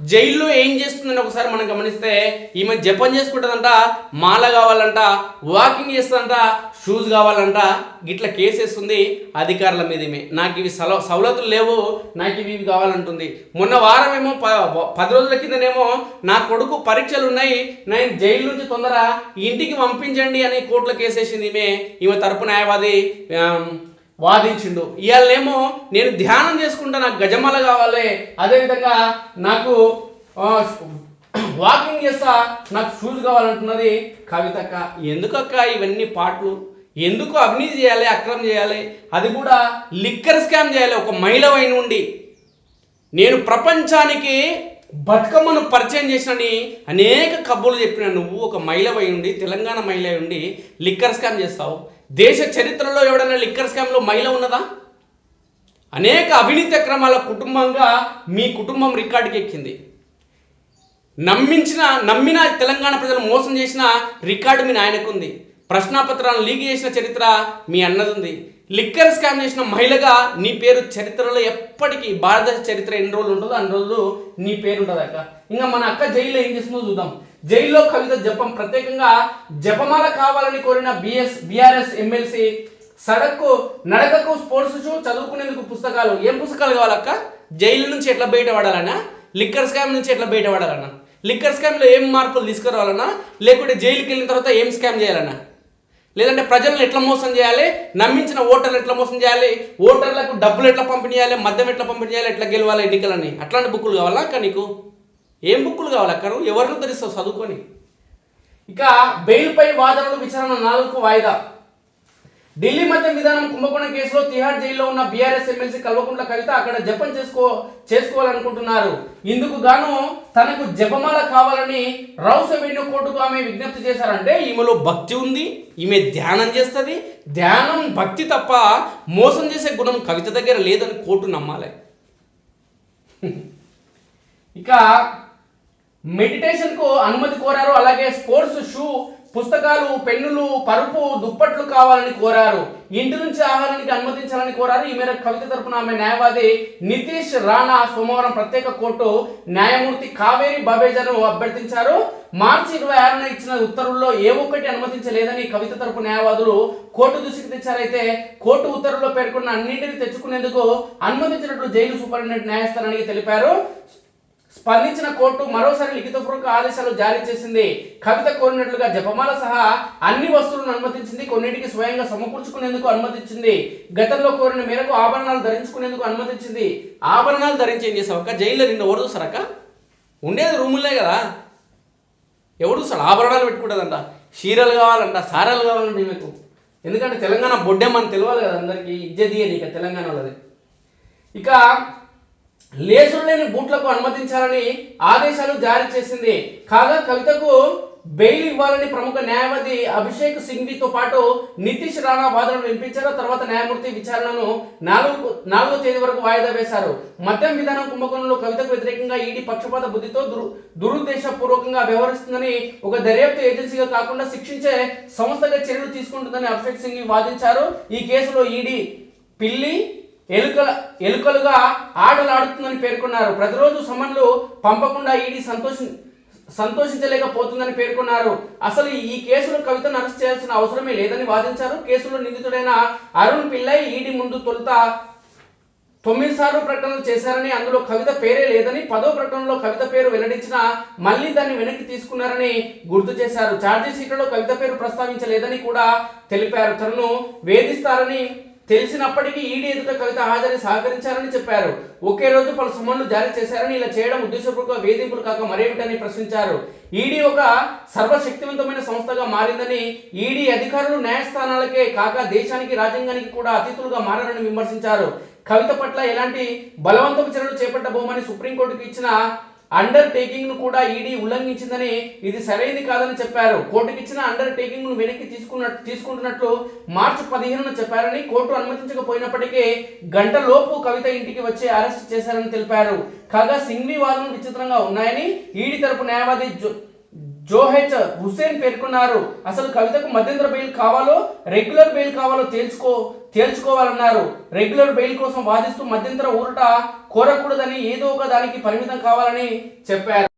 జైల్లో ఏం చేస్తుందని ఒకసారి మనం గమనిస్తే ఈమె జపం చేసుకుంటుందంట మాల కావాలంట వాకింగ్ చేస్తుందంట షూస్ కావాలంట గిట్ల కేసేస్తుంది అధికారుల మీద ఈమె. నాకు ఇవి సల సవలతులు లేవు నాకు ఇవి ఇవి కావాలంటుంది. మొన్న వారం ఏమో ప- పది రోజుల కిందనేమో నా కొడుకు పరీక్షలు ఉన్నాయి నేను జైలు నుంచి తొందర ఇంటికి పంపించండి అని కోర్టులో కేసేసింది ఈమె. ఈమె తరపు న్యాయవాది వాదించిండు. ఇవాళేమో నేను ధ్యానం చేసుకుంటా నాకు గజమాల కావాలి. అదేవిధంగా నాకు వాకింగ్ చేస్తా నాకు షూస్ కావాలంటున్నది కవితక్క. ఎందుకక్క ఇవన్నీ పాటలు? ఎందుకు అవినీతి చేయాలి అక్రమం చేయాలి? అది కూడా లిక్కర్ స్కామ్ చేయాలి ఒక మహిళ అయిన ఉండి నేను ప్రపంచానికి బతుకమ్మను పరిచయం చేసినని అనేక కబుర్లు చెప్పిన నువ్వు ఒక మహిళ అయి ఉండి తెలంగాణ మహిళ అయి ఉండి లిక్కర్ స్కామ్ చేస్తావు. దేశ చరిత్రలో ఎవడైనా లిక్కర్ స్కామ్లో మహిళ ఉన్నదా? అనేక అవినీతి అక్రమాల కుటుంబంగా మీ కుటుంబం రికార్డుకి ఎక్కింది. నమ్మించిన నమ్మిన తెలంగాణ ప్రజలు మోసం చేసిన రికార్డు మీ నాయనకుంది. ప్రశ్నాపత్రాలను లీక్ చేసిన చరిత్ర మీ అన్నది ఉంది లిక్కర్ స్కామ్ చేసిన మహిళగా నీ పేరు చరిత్రలో ఎప్పటికీ భారతదేశ చరిత్ర ఎన్ని రోజులు ఉంటుందో అన్ని రోజులు నీ పేరు ఉంటుంది అక్క ఇంకా మన అక్క జైల్లో ఏం చేస్తుందో చూద్దాం. జైల్లో కవిత జపం. ప్రత్యేకంగా జపమాల కావాలని కోరిన బిఎస్ బీఆర్ఎస్ ఎమ్మెల్సీ సడక్కు నడకకు స్పోర్ట్స్ షూ చదువుకునేందుకు పుస్తకాలు. ఏం పుస్తకాలు కావాలక్క? జైలు నుంచి ఎట్లా బయటపడాలన్నా లిక్కర్ స్కామ్ నుంచి ఎట్లా బయటపడాలన్నా లిక్కర్ స్కామ్లో ఏం మార్పులు తీసుకురావాలన్నా? లేకుంటే జైలుకి వెళ్ళిన తర్వాత ఏం స్కామ్ చేయాలన్నా? లేదంటే ప్రజలను ఎట్లా మోసం చేయాలి? నమ్మించిన ఓటర్లు ఎట్లా మోసం చేయాలి? ఓటర్లకు డబ్బులు ఎట్లా పంపిణీ చేయాలి? మద్యం ఎట్లా పంపిణీ చేయాలి? ఎట్లా గెలవాలి ఎన్నికలని? అట్లాంటి బుక్కులు కావాలా అక్క నీకు? ఏం బుక్కులు కావాలి అక్క నువ్వు ఎవరిని ఉద్ధరిస్తావు చదువుకొని? ఇక బెయిల్పై వాదనలు విచారణ నాలుగు వాయిదా. ఢిల్లీ మద్యం విధానం కుంభకోణం కేసులో తిహార్ జైల్లో ఉన్న బీఆర్ఎస్ ఎమ్మెల్సీ కల్వకుంట్ల కవిత అక్కడ జపం చేసుకో చేసుకోవాలనుకుంటున్నారు. ఇందుకు గాను తనకు జపమాల కావాలని రౌస్ అవెన్యూ కోర్టుకు ఆమె విజ్ఞప్తి చేశారంటే ఈమెలో భక్తి ఉంది ఈమె ధ్యానం చేస్తుంది. ధ్యానం భక్తి తప్ప మోసం చేసే గుణం కవిత దగ్గర లేదని కోర్టు నమ్మాలి. ఇక మెడిటేషన్కు అనుమతి కోరారు. అలాగే స్పోర్ట్స్ షూ పుస్తకాలు పెన్నులు పరుపు దుప్పట్లు కావాలని కోరారు. ఇంటి నుంచి ఆహారానికి అనుమతించాలని కోరారు. ఈ మేరకు కవిత తరపున ఆమె న్యాయవాది నితీష్ రాణా సోమవారం ప్రత్యేక కోర్టు న్యాయమూర్తి కావేరి బాబేజాను అభ్యర్థించారు. మార్చి ఇరవై ఆరున ఇచ్చిన ఉత్తర్వుల్లో ఏ ఒక్కటి అనుమతించలేదని కవిత తరపు న్యాయవాదులు కోర్టు దృష్టికి తెచ్చారైతే కోర్టు ఉత్తర్వుల్లో పేర్కొన్న అన్నింటిని తెచ్చుకునేందుకు అనుమతించినట్లు జైలు సూపరింటెండెంట్ న్యాయస్థానానికి తెలిపారు. స్పందించిన కోర్టు మరోసారి లిఖితపూర్వక ఆదేశాలు జారీ చేసింది. కవిత కోరినట్లుగా జపమాల సహా అన్ని వస్తువులను అనుమతించింది. కొన్నింటికి స్వయంగా సమకూర్చుకునేందుకు అనుమతించింది. గతంలో కోరిన మేరకు ఆభరణాలు ధరించుకునేందుకు అనుమతించింది. ఆభరణాలు ధరించి ఏం చేసావక్క జైల్లో నిన్న ఎవరు చూసారక్క ఉండేది రూములే కదా. ఎవడు చూసాడు ఆభరణాలు పెట్టుకుంటుందంట. చీరలు కావాలంట సారాలు కావాలంట మీకు ఎందుకంటే తెలంగాణ బొడ్డెమ్మని తెలియాలి కదా అందరికీ. ఇజ్జది అని ఇక తెలంగాణ వాళ్ళది. ఇక లేసులు లేని బూట్లకు అనుమతించాలని ఆదేశాలు జారీ చేసింది. కాగా కవితకు బెయిల్ ఇవ్వాలని ప్రముఖ న్యాయవాది అభిషేక్ సింఘ్వితో పాటు నితీష్ రాణా వాదనలు వినిపించారు తర్వాత న్యాయమూర్తి విచారణను నాలుగు నాలుగో తేదీ వరకు వాయిదా వేశారు. మద్యం విధానం కుంభకోణంలో కవితకు వ్యతిరేకంగా ఈడీ పక్షపాత బుద్ధితో దురు దురుద్దేశపూర్వకంగా వ్యవహరిస్తుందని ఒక దర్యాప్తు ఏజెన్సీగా కాకుండా శిక్షించే సంస్థగా చర్యలు తీసుకుంటుందని అభిషేక్ సింఘ్వి వాదించారు. ఈ కేసులో ఈడీ పిల్లి ఎలుకల ఎలుకలుగా ఆటలు ఆడుతుందని పేర్కొన్నారు. ప్రతిరోజు సమన్లు పంపకుండా ఈడీ సంతోషి సంతోషించలేకపోతుందని పేర్కొన్నారు. అసలు ఈ కేసులో కవితను అరెస్ట్ చేయాల్సిన అవసరమే లేదని వాదించారు. కేసులో నిందితుడైన అరుణ్ పిల్లై ఈడీ ముందు తొలుత తొమ్మిది సార్లు ప్రకటనలు చేశారని అందులో కవిత పేరే లేదని పదో ప్రకటనలో కవిత పేరు వెల్లడించినా మళ్ళీ దాన్ని వెనక్కి తీసుకున్నారని గుర్తు చేశారు. ఛార్జీ షీట్లో కవిత పేరు ప్రస్తావించలేదని కూడా తెలిపారు. తనను వేధిస్తారని తెలిసినప్పటికీ ఈడీ ఎదుట కవిత హాజరు సహకరించారని చెప్పారు. ఒకే రోజు పలు సమన్లు జారీ చేశారని ఇలా చేయడం ఉద్దేశపూర్వక వేధింపులు కాక మరేమిటని ప్రశ్నించారు. ఈడీ ఒక సర్వశక్తివంతమైన సంస్థగా మారిందని ఈడీ అధికారులు న్యాయస్థానాలకే కాక దేశానికి రాజ్యాంగానికి కూడా అతిథులుగా మారారని విమర్శించారు. కవిత పట్ల ఎలాంటి బలవంతపు చర్యలు చేపట్టబోమని సుప్రీంకోర్టుకు ఇచ్చిన అండర్ టేకింగ్ను కూడా ఈడీ ఉల్లంఘించిందని ఇది సరైనది కాదని చెప్పారు. కోర్టుకి ఇచ్చిన అండర్ టేకింగ్ను వెనక్కి తీసుకున్న తీసుకుంటున్నట్లు మార్చి పదిహేనున చెప్పారని కోర్టు అనుమతించకపోయినప్పటికీ గంట లోపు కవిత ఇంటికి వచ్చి అరెస్ట్ చేశారని తెలిపారు. కాగా సింగ్వి వాదనలు విచిత్రంగా ఉన్నాయని ఈడీ తరపు న్యాయవాది జో జోహెచ్ హుస్సేన్ పేర్కొన్నారు. అసలు కవితకు మధ్యంతర బెయిల్ కావాలో రెగ్యులర్ బెయిల్ కావాలో తేల్చుకో తేల్చుకోవాలన్నారు. రెగ్యులర్ బెయిల్ కోసం వాదిస్తూ మధ్యంతర ఊరట కోరకూడదని ఏదో ఒక దానికి పరిమితం కావాలని చెప్పారు.